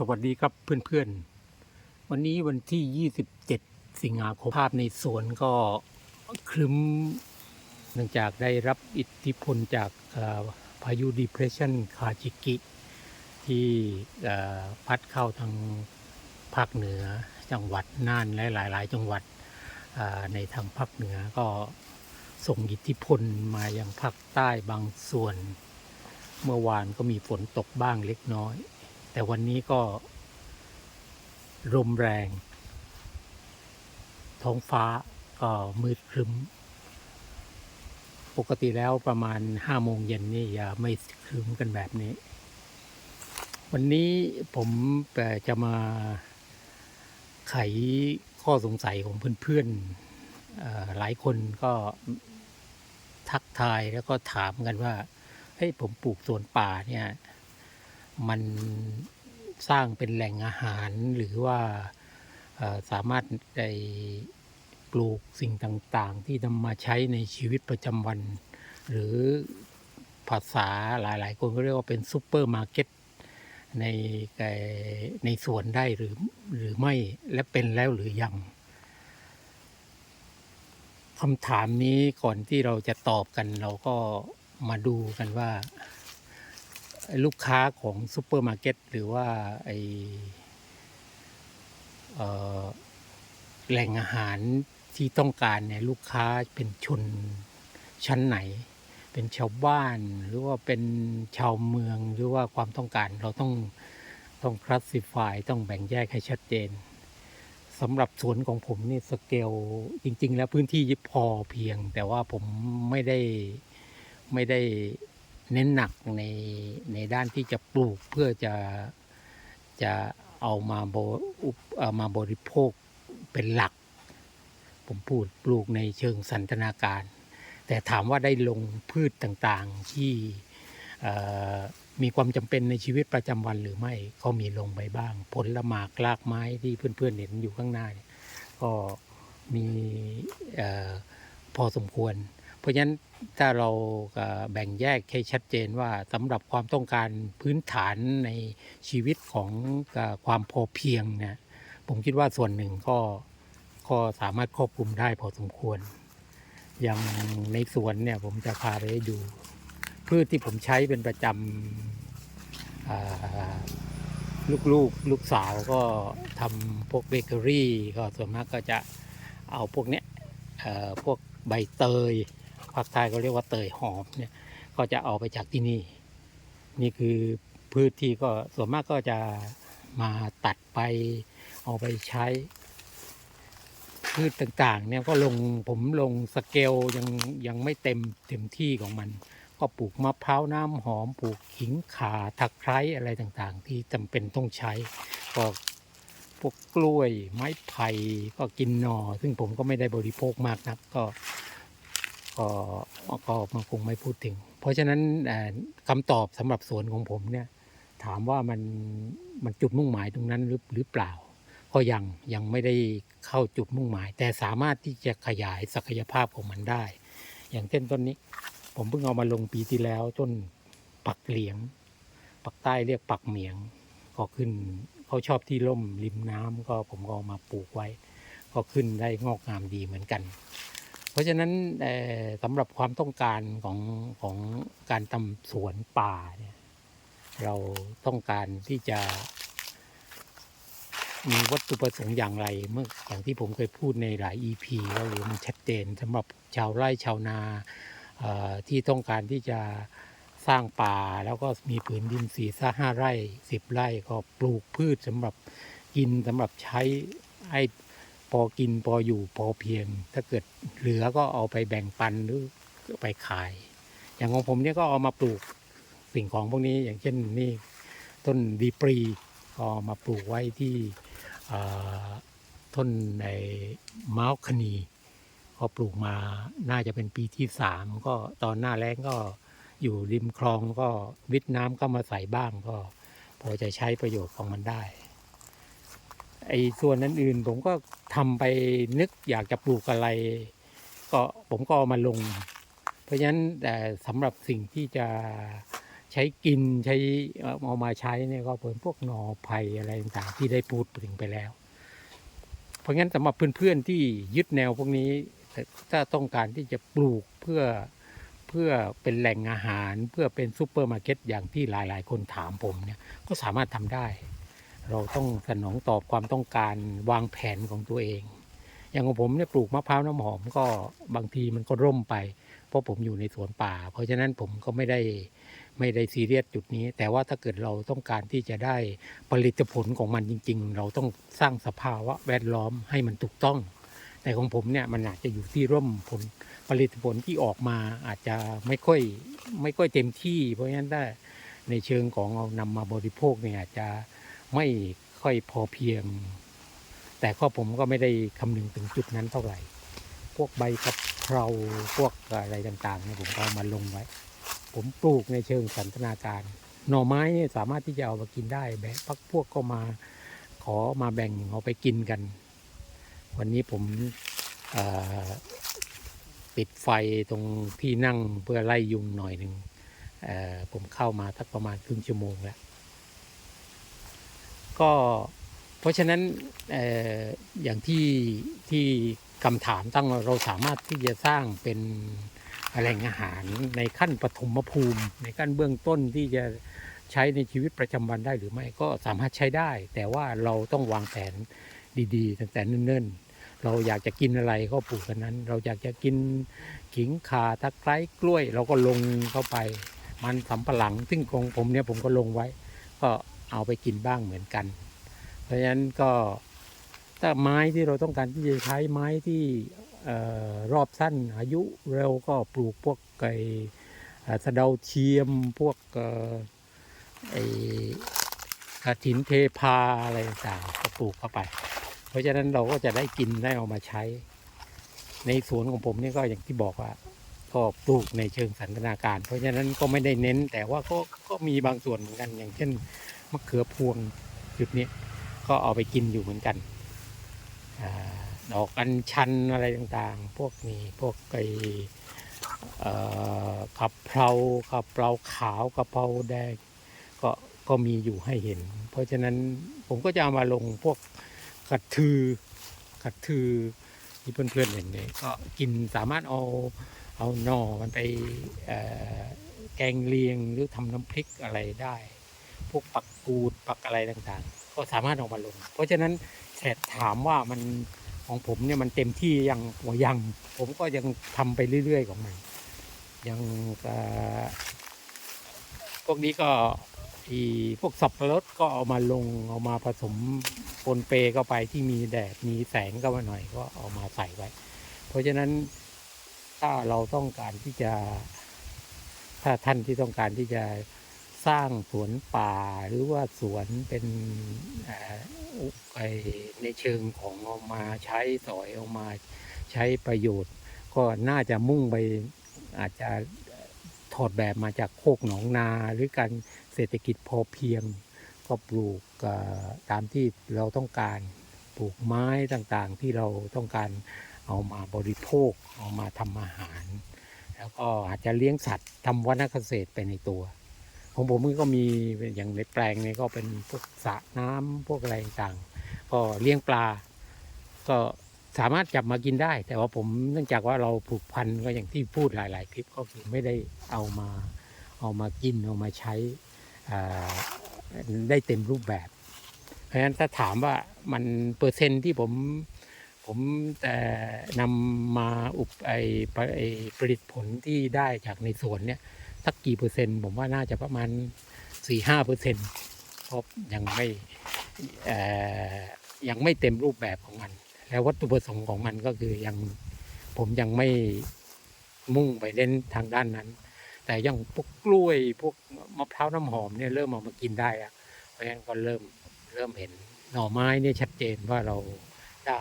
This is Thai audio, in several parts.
สวัสดีครับเพื่อนๆ วันนี้วันที่ 27 สิงหาคมภาพในสวนก็ครึ้ม เนื่องจากได้รับอิทธิพลจากพายุ depression คาจิกิ ที่พัดเข้าทางภาคเหนือจังหวัดน่านและหลายๆ จังหวัดในทางภาคเหนือก็ส่งอิทธิพลมายังภาคใต้บางส่วน เมื่อวานก็มีฝนตกบ้างเล็กน้อย แต่วันนี้ก็ลมแรง ท้องฟ้าก็มืดครึ้ม ปกติแล้วประมาณห้าโมงเย็นนี่อย่าไม่ครึ้มกันแบบนี้ วันนี้ผมจะมาไขข้อสงสัยของเพื่อนๆหลายคนก็ทักทายแล้วก็ถามกันว่าเฮ้ยผมปลูกสวนป่าเนี่ย มันสร้างเป็นแหล่งอาหารหรือว่าสามารถได้ปลูกสิ่งต่างๆ ที่นำมาใช้ในชีวิตประจำวัน หรือภาษาหลายๆ คนก็เรียกว่าเป็นซูเปอร์มาร์เก็ตในในสวนได้หรือหรือไม่และเป็นแล้วหรือยังคำถามนี้ก่อนที่เราจะตอบกันเราก็มาดูกันว่า ลูกค้าของซูเปอร์มาร์เก็ตหรือว่าไอแหล่งอาหารที่ต้องการเนี่ยลูกค้าเป็นชนชั้นไหน เป็นชาวบ้านหรือว่าเป็นชาวเมืองหรือว่าความต้องการเราต้องต้องคลาสสิฟายต้องแบ่งแยกให้ชัดเจนสำหรับสวนของผมนี่สเกลจริง ๆ แล้วพื้นที่พอเพียง แต่ว่าผมไม่ได้ไม่ได้ เน้นหนักในในด้านที่จะปลูกเพื่อจะจะเอามาบเอามาบริโภคเป็นหลัก ผมพูดปลูกในเชิงสันทนาการ แต่ถามว่าได้ลงพืชต่างๆที่มีความจำเป็นในชีวิตประจำวันหรือไม่ก็มีลงไปบ้าง ผลละหมากรากไม้ที่เพื่อนๆเห็นอยู่ข้างหน้าก็มีออพอสมควร เพราะฉะนั้นถ้าเราแบ่งแยกให้ชัดเจนว่าสำหรับความต้องการพื้นฐานในชีวิตของความพอเพียงเนี่ยผมคิดว่าส่วนหนึ่งก็ก็สามารถควบคุมได้พอสมควร อย่างในสวนเนี่ยผมจะพาไปดูพืชที่ผมใช้เป็นประจำอ่าลูกลูกสาวก็ทำพวกเบเกอรี่ ก็ส่วนมากก็จะเอาพวกเนี้ยพวกใบเตย ภาคใต้เขาเรียกว่าเตยหอมเนี่ยก็จะเอาไปจากที่นี่ นี่คือพืชที่ก็ส่วนมากก็จะมาตัดไปเอาไปใช้ พืชต่างๆ เนี่ยก็ลงผมลงสเกลยังยังไม่เต็มเต็มที่ของมัน ก็ปลูกมะพร้าวน้ำหอมปลูกขิงข่าตะไคร้อะไรต่างๆ ที่จำเป็นต้องใช้ก็พวกกล้วยไม้ไผ่ก็กินหนอ ซึ่งผมก็ไม่ได้บริโภคมากนักก็ ก็ก็มันคงไม่พูดถึง เพราะฉะนั้นเอ่อคำตอบสำหรับสวนของผมเนี่ยถามว่ามันมันจุดมุ่งหมายตรงนั้นหรือหรือเปล่า ก็ยังยังไม่ได้เข้าจุดมุ่งหมาย แต่สามารถที่จะขยายศักยภาพของมันได้ อย่างเช่นต้นนี้ ผมเพิ่งเอามาลงปีที่แล้วต้นปักเหลียง ปักใต้เรียกปักเหมียง ก็ขึ้นเขาชอบที่ร่มริมน้ำก็ผมก็เอามาปลูกไว้ ก็ขึ้นได้งอกงามดีเหมือนกัน ราะฉะนั้นสำหรับความต้องการของของการทำสวนป่าเนี่ยเราต้องการที่จะ มีวัตถุประสงค์อย่างไรเมื่ออย่างที่ผมเคยพูดในหลาย EP แล้วหรือมันชัดเจนสำหรับชาวไร่ชาวนาที่ต้องการที่จะสร้างป่าแล้วก็มีผืนดินสี่สักห้าไร่สิบไร่ก็ปลูกพืชสำหรับกินสำหรับใช้ให้ พอกินพออยู่พอเพียง ถ้าเกิดเหลือก็เอาไปแบ่งปันหรือไปขาย อย่างของผมเนี่ยก็เอามาปลูกสิ่งของพวกนี้อย่างเช่นนี่ต้นดีปรีก็มาปลูกไว้ที่ต้นในมาวคณีก็ปลูกมาน่าจะเป็นปีที่สามก็ตอนหน้าแล้งก็อยู่ริมคลองก็วิทน้ำก็มาใส่บ้างก็พอจะใช้ประโยชน์ของมันได้ ไอ้ส่วนนั้นอื่นผมก็ทำไปนึกอยากจะปลูกอะไร ก็ผมก็มาลง เพราะฉะนั้นแต่สำหรับสิ่งที่จะใช้กินใช้เอาเอามาใช้เนี่ยก็เป็นพวกหน่อไผ่อะไรต่างๆที่ได้พูดถึงไปแล้ว เพราะงั้นสำหรับเพื่อนๆที่ยึดแนวพวกนี้ถ้าต้องการที่จะปลูกเพื่อเพื่อเป็นแหล่งอาหาร เพื่อเป็นซูเปอร์มาร์เก็ตอย่างที่หลายๆ คนถามผมเนี่ยก็สามารถทำได้ เราต้องสนองตอบความต้องการวางแผนของตัวเอง อย่างของผมเนี่ยปลูกมะพร้าวน้ำหอมก็บางทีมันก็ร่มไป เพราะผมอยู่ในสวนป่า เพราะฉะนั้นผมก็ไม่ได้ไม่ได้ซีเรียสจุดนี้ แต่ว่าถ้าเกิดเราต้องการที่จะได้ผลิตผลของมันจริง ๆ เราต้องสร้างสภาวะแวดล้อมให้มันถูกต้อง แต่ของผมเนี่ยมันอาจจะอยู่ที่ร่มผลผลิตผลที่ออกมาอาจจะไม่ค่อยไม่ค่อยเต็มที่ เพราะฉะนั้นถ้าในเชิงของเอานำมาบริโภคเนี่ยอาจจะ ไม่ค่อยพอเพียง แต่ก็ผมก็ไม่ได้คำนึงถึงจุดนั้นเท่าไหร่ พวกใบกะเพราพวกอะไรต่างๆเนี่ยผมก็เอามาลงไว้ ผมปลูกในเชิงสันทนาการ หน่อไม้เนี่ยสามารถที่จะเอามากินได้แบะพักพวกก็มาขอมาแบ่งเอาไปกินกัน วันนี้ผมปิดไฟตรงที่นั่งเพื่อไล่ยุงหน่อยหนึ่งผมเข้ามาทักประมาณครึ่งชั่วโมงแล้ว ก็เพราะฉะนั้นออย่างที่ที่คำถามตั้งเราสามารถที่จะสร้างเป็นแหล่งอาหารในขั้นปฐมภูมิ ในขั้นเบื้องต้นที่จะใช้ในชีวิตประจำวันได้หรือไม่ก็สามารถใช้ได้ แต่ว่าเราต้องวางแผนดีๆ ตั้งแต่เนิ่นๆ เราอยากจะกินอะไรก็ปลูกกันนั้น เราอยากจะกินขิงข่าตะไคร้กล้วย เราก็ลงเข้าไป มันสำปะหลังซึ่งของผมเนี่ยผมก็ลงไว้ ก็ เอาไปกินบ้างเหมือนกัน เพราะฉะนั้นก็ถ้าไม้ที่เราต้องการที่จะใช้ไม้ที่อรอบสั้นอายุเร็วก็ปลูกพวกไก่สะเดาเทียมพวกไอ้กระถินเทพาอะไรต่างก็ปลูกเข้าไป เพราะฉะนั้นเราก็จะได้กินได้เอามาใช้ ในสวนของผมนี่ก็อย่างที่บอกว่าก็ปลูกในเชิงสันทนาการ เพราะฉะนั้นก็ไม่ได้เน้นแต่ว่าก็ก็มีบางส่วนเหมือนกันอย่างเช่น มะเขือพวงจุดนี้ก็เอาไปกินอยู่เหมือนกันอดอกอัญชันอะไรต่างๆ พวกนี้พวกไอเอ่อขับเพราขับเพราขาวกะเพราแดงก็ก็มีอยู่ให้เห็น เพราะฉะนั้นผมก็จะเอามาลงพวกกระทือกระทือที่เพื่อนๆเห็นเนี่ยก็กินสามารถเอาเอาหน่อมันไปแกงเลียงหรือทำน้ำพริกอะไรได้ พวกปักกูดปักอะไรต่างๆ ก็สามารถเออกมาลง เพราะฉะนั้นแขกถามว่ามันของผมเนี่ยมันเต็มที่ยังหัวยัง ผมก็ยังทำไปเรื่อยๆของมันยังพวกนี้ก็อีพวกสับปะรดก็เอามาลงเอามาผสมปนเปเข้าไปที่มีแดดมีแสงเข้ามาหน่อยก็เอามาใส่ไว้ เพราะฉะนั้นถ้าเราต้องการที่จะ ถ้าท่านที่ต้องการที่จะ สร้างสวนป่าหรือว่าสวนเป็นในเชิงของเอามาใช้สอยเอามาใช้ประโยชน์ ก็น่าจะมุ่งไปอาจจะถอดแบบมาจากโคกหนองนาหรือการเศรษฐกิจพอเพียง ก็ปลูกตามที่เราต้องการปลูกไม้ต่างๆ ที่เราต้องการเอามาบริโภคเอามาทำอาหาร แล้วก็อาจจะเลี้ยงสัตว์ทำวัฒนเกษตรไปในตัว ของผมก็มีอย่างในแปลงนี้ก็เป็นพวกสระน้ำพวกอะไรต่างก็เลี้ยงปลา ก็สามารถจับมากินได้ แต่ว่าผมเนื่องจากว่าเราผูกพันก็อย่างที่พูดหลาย ๆ คลิปก็คือไม่ได้เอามาเอามากินเอามาใช้ได้เต็มรูปแบบ เพราะฉะนั้นถ้าถามว่ามันเปอร์เซ็นต์ที่ผมผมแต่นำมาอุปไอไอผลิตผลที่ได้จากในสวนเนี่ย สักกี่เปอร์เซ็นต์ ผมว่าน่าจะประมาณสี่ห้าเปอร์เซ็นต์เพราะยังไม่ยังไม่เต็มรูปแบบของมัน แล้ววัตถุประสงค์ของมันก็คือยังผมยังไม่มุ่งไปเล่นทางด้านนั้น แต่ยังพวกกล้วยพวกมะพร้าวน้ำหอมเนี่ยเริ่มเอามากินได้อะเพราะฉะนั้นก็เริ่มเริ่มเห็นหน่อไม้เนี่ยชัดเจนว่าเราได้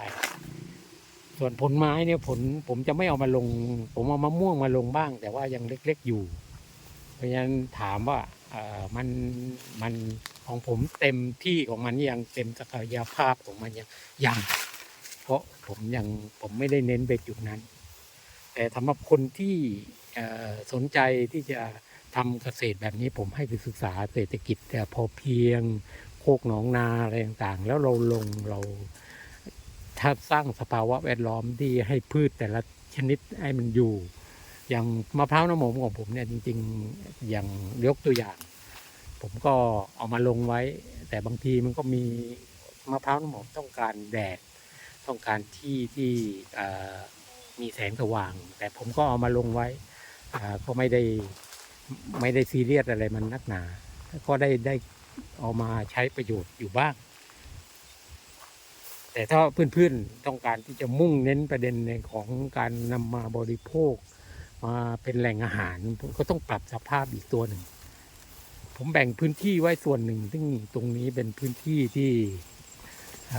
ส่วนผลไม้เนี่ยผลผมจะไม่เอามาลง ผมเอามะม่วงมาลงบ้าง แต่ว่ายังเล็ก ๆอยู่ เพราะฉะนั้นถามว่าเออมันมันของผมเต็มที่ของมันยังเต็มศักยภาพของมันยังยังเพราะผมยังผมไม่ได้เน้นไปจุดนั้น แต่สำหรับคนที่สนใจที่จะทำเกษตรแบบนี้ผมให้ไปศึกษาเศรษฐกิจแต่พอเพียงโคกหนองนาอะไรต่างๆ แล้วเราลงเราถ้าสร้างสภาวะแวดล้อมที่ให้พืชแต่ละชนิดให้มันอยู่ อย่างมะพร้าวน้ำหอมของผมเนี่ยจริง ๆ อย่างยกตัวอย่าง ผมก็เอามาลงไว้ แต่บางทีมันก็มีมะพร้าวน้ำหอมต้องการแดดต้องการที่ที่มีแสงสว่าง แต่ผมก็เอามาลงไว้อ่าก็ไม่ได้ไม่ได้ซีเรียสอะไรมันนักหนา ก็ได้ได้เอามาใช้ประโยชน์อยู่บ้าง แต่ถ้าเพื่อนๆต้องการที่จะมุ่งเน้นประเด็นในของการนำมาบริโภค มาเป็นแหล่งอาหารก็ต้องปรับสภาพอีกตัวหนึ่ง ผมแบ่งพื้นที่ไว้ส่วนหนึ่ง ซึ่งตรงนี้เป็นพื้นที่ที่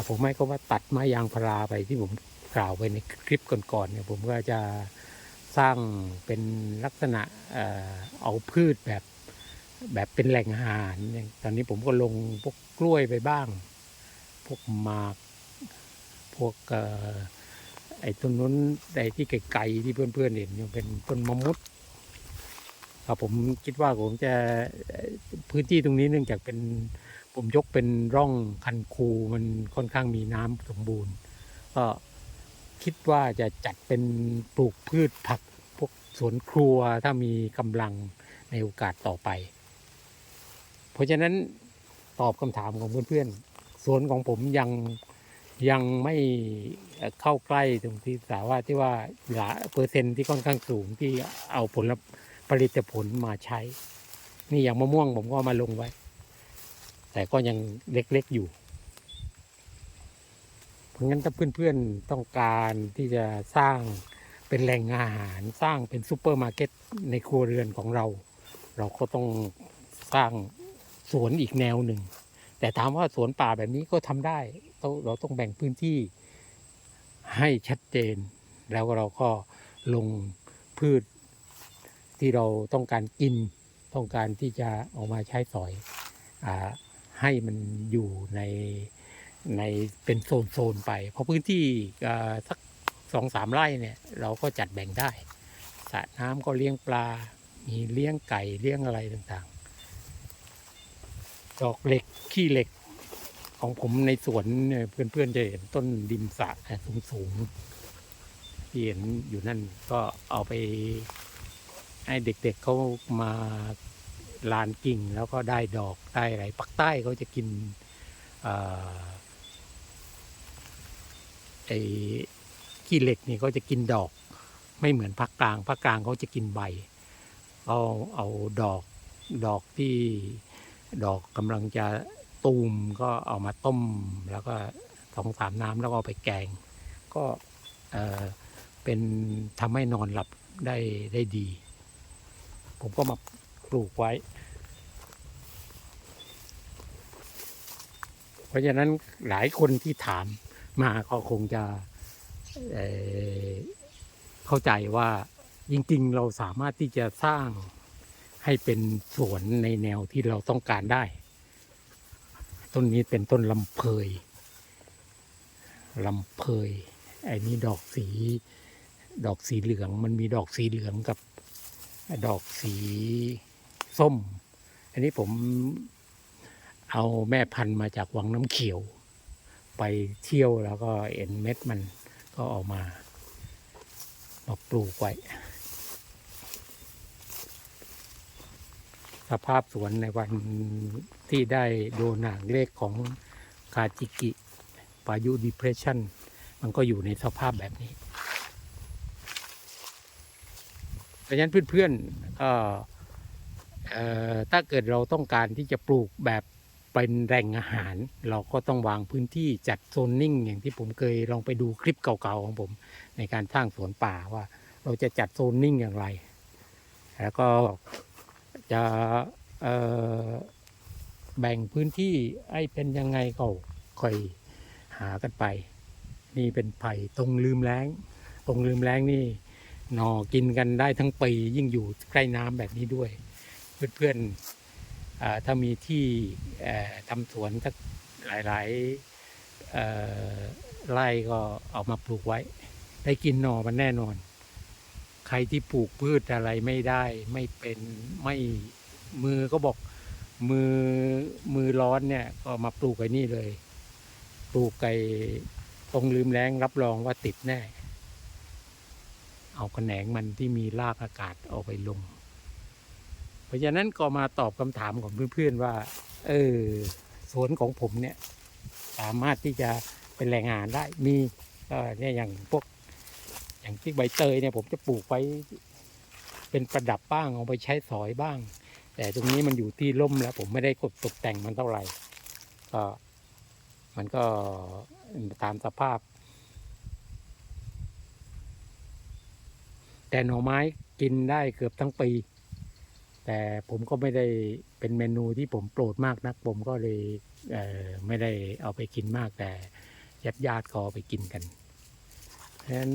ผมไม่ก็ว่าตัดไม้ยางพาราไปที่ผมกล่าวไปในคลิปก่อนๆเนี่ย ผมก็จะสร้างเป็นลักษณะเอาพืชแบบแบบเป็นแหล่งอาหาร ตอนนี้ผมก็ลงพวกกล้วยไปบ้าง พวกหมาก พวกเอ ไอ้ต้นนู้นไอ้ที่ไกลๆที่เพื่อนๆเห็นยู่เป็นต้นมะมุดครับผมคิดว่าผมจะพื้นที่ตรงนี้เนื่องจากเป็นผมยกเป็นร่องคันคูมันค่อนข้างมีน้ำสมบูรณ์ ก็คิดว่าจะจัดเป็นปลูกพืชผักพวกสวนครัวถ้ามีกำลังในโอกาสต่อไป เพราะฉะนั้นตอบคำถามของเพื่อนๆสวนของผมยัง ยังไม่เข้าใกล้ตรงที่สาวว่าที่ว่าหลาเปอร์เซ็นต์ที่ค่อนข้างสูงที่เอาผลผลิตผลมาใช้ นี่อย่างมะม่วงผมก็มาลงไว้ แต่ก็ยังเล็กๆอยู่เพราะงั้นถ้าเพื่อนๆต้องการที่จะสร้างเป็นแหล่งอาหารสร้างเป็นซูเปอร์มาร์เก็ตในครัวเรือนของเรา เราก็ต้องสร้างสวนอีกแนวหนึ่ง แต่ถามว่าสวนป่าแบบนี้ก็ทำได้ เราเราต้องแบ่งพื้นที่ให้ชัดเจน แล้วเราก็ลงพืชที่เราต้องการกินต้องการที่จะเอามาใช้สอยอให้มันอยู่ในในเป็นโซนๆไป เพราะพื้นที่สักสองสามไร่เนี่ยเราก็จัดแบ่งได้สระน้ำก็เลี้ยงปลา มีเลี้ยงไก่เลี้ยงอะไรต่างๆ ดอกเหล็กขี้เหล็ก ของผมในสวนเพื่อนๆจะเห็นต้นดิมสะสูงๆที่เห็นอยู่นั่นก็เอาไปให้เด็กๆเขามาลานกิ่งแล้วก็ได้ดอกได้อะไรปักใต้เขาจะกินอไอ้ขี้เหล็กนี่เขาจะกินดอก ไม่เหมือนภาคกลางภาคกลางเขาจะกินใบเอาเอาดอกดอกที่ดอกกำลังจะ ตูมก็เอามาต้มแล้วก็สองสามน้ำแล้วก็ไปแกง ก็เออเป็นทำให้นอนหลับได้ได้ดี ผมก็มาปลูกไว้ เพราะฉะนั้นหลายคนที่ถามมาก็คงจะเเข้าใจว่าจริงๆ เราสามารถที่จะสร้างให้เป็นสวนในแนวที่เราต้องการได้ ต้นนี้เป็นต้นลำเพยลำเพยไอ้นี่ดอกสี ดอกสีเหลือง มันมีดอกสีเหลืองกับดอกสีส้ม อันนี้ผมเอาแม่พันธุ์มาจากวังน้ำเขียว ไปเที่ยวแล้วก็เห็นเม็ดมันก็ออกมามาปลูกไว้ สภาพสวนในวันที่ได้โดนหางเลขของคาจิกิพายุดิเพรสชันมันก็อยู่ในสภาพแบบนี้เพราะฉะนั้นเพื่อนๆก็เอ่อถ้าเกิดเราต้องการที่จะปลูกแบบเป็นแหล่งอาหาร เราก็ต้องวางพื้นที่จัดโซนนิ่ง อย่างที่ผมเคยลองไปดูคลิปเก่าๆของผม ในการสร้างสวนป่าว่า เราจะจัดโซนนิ่งอย่างไร แล้วก็ จะแบ่งพื้นที่ให้เป็นยังไงก็ค่อยหากันไป นี่เป็นไผ่ตรงลืมแล้งตรงลืมแล้งนี่หนอกินกันได้ทั้งปียิ่งอยู่ใกล้น้ำแบบนี้ด้วย เพื่อนๆถ้ามีที่ทำสวนสักหลายๆไร่ก็เอามาปลูกไว้ ได้กินหนอมันแน่นอน ใครที่ปลูกพืชอะไรไม่ได้ ไม่เป็นไม่มือก็บอกมือมือร้อนเนี่ยก็มาปลูกไอ้นี่เลย ปลูกไก่ตรงลืมแรงรับรองว่าติดแน่ เอาแขนงมันที่มีรากอากาศเอาไปลง เพราะฉะนั้นก็มาตอบคำถามของเพื่อนๆว่า เออสวนของผมเนี่ย สามารถที่จะเป็นแหล่งอาหารได้มีก็เนี่ยอย่างพวก อย่างที่ใบเตยเนี่ยผมจะปลูกไว้เป็นประดับบ้างเอาไปใช้สอยบ้าง แต่ตรงนี้มันอยู่ที่ร่มแล้ว ผมไม่ได้กดตกแต่งมันเท่าไหร่ก็มันก็ตามสภาพ แต่หน่อไม้กินได้เกือบทั้งปี แต่ผมก็ไม่ได้เป็นเมนูที่ผมโปรดมากนัก ผมก็เลยเออไม่ได้เอาไปกินมากแต่ญาติญาติก็ไปกินกันเพราะฉะนั้น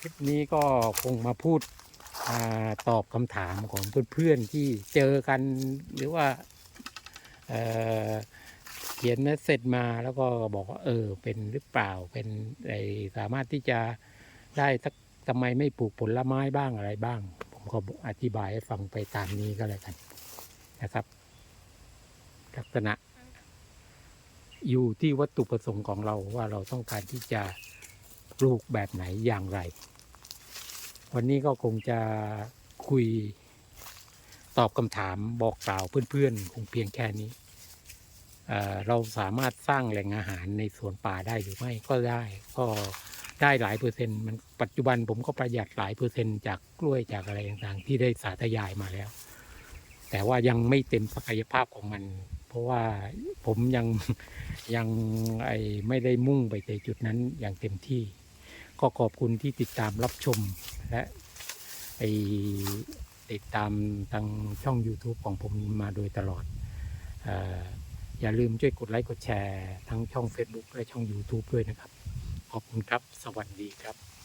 คลิปนี้ก็คงมาพูดอาตอบคำถามของเพื่อนๆที่เจอกันหรือว่าเเขียนเมสเซจมาแล้วก็บอกว่าเออเป็นหรือเปล่าเป็นอะไอสามารถที่จะได้สักทำไมไม่ปลูกผลไม้บ้างอะไรบ้าง ผมก็อธิบายให้ฟังไปตามนี้ก็แล้วกันนะครับ ลักษณะอยู่ที่วัตถุประสงค์ของเราว่าเราต้องการที่จะ ปลูกแบบไหนอย่างไร วันนี้ก็คงจะคุยตอบคำถามบอกกล่าวเพื่อนๆ คงเพียงแค่นี้เเราสามารถสร้างแหล่งอาหารในสวนป่าได้หรือไม่ก็ได้ ก็ได้หลายเปอร์เซ็นต์มันปัจจุบันผมก็ประหยัดหลายเปอร์เซ็นต์จากกล้วยจากอะไรต่างๆ ที่ได้สาธยายมาแล้ว แต่ว่ายังไม่เต็มศักยภาพของมัน เพราะว่าผมยังยังไอไม่ได้มุ่งไปในจุดนั้นอย่างเต็มที่ ก็ขอบคุณที่ติดตามรับชมและไอติดตามทางช่อง YouTube ของผมมาโดยตลอดอออย่าลืมช่วยกดไลค์กดแชร์ทั้งช่อง Facebook และช่อง YouTube ด้วยนะครับ ขอบคุณครับ สวัสดีครับ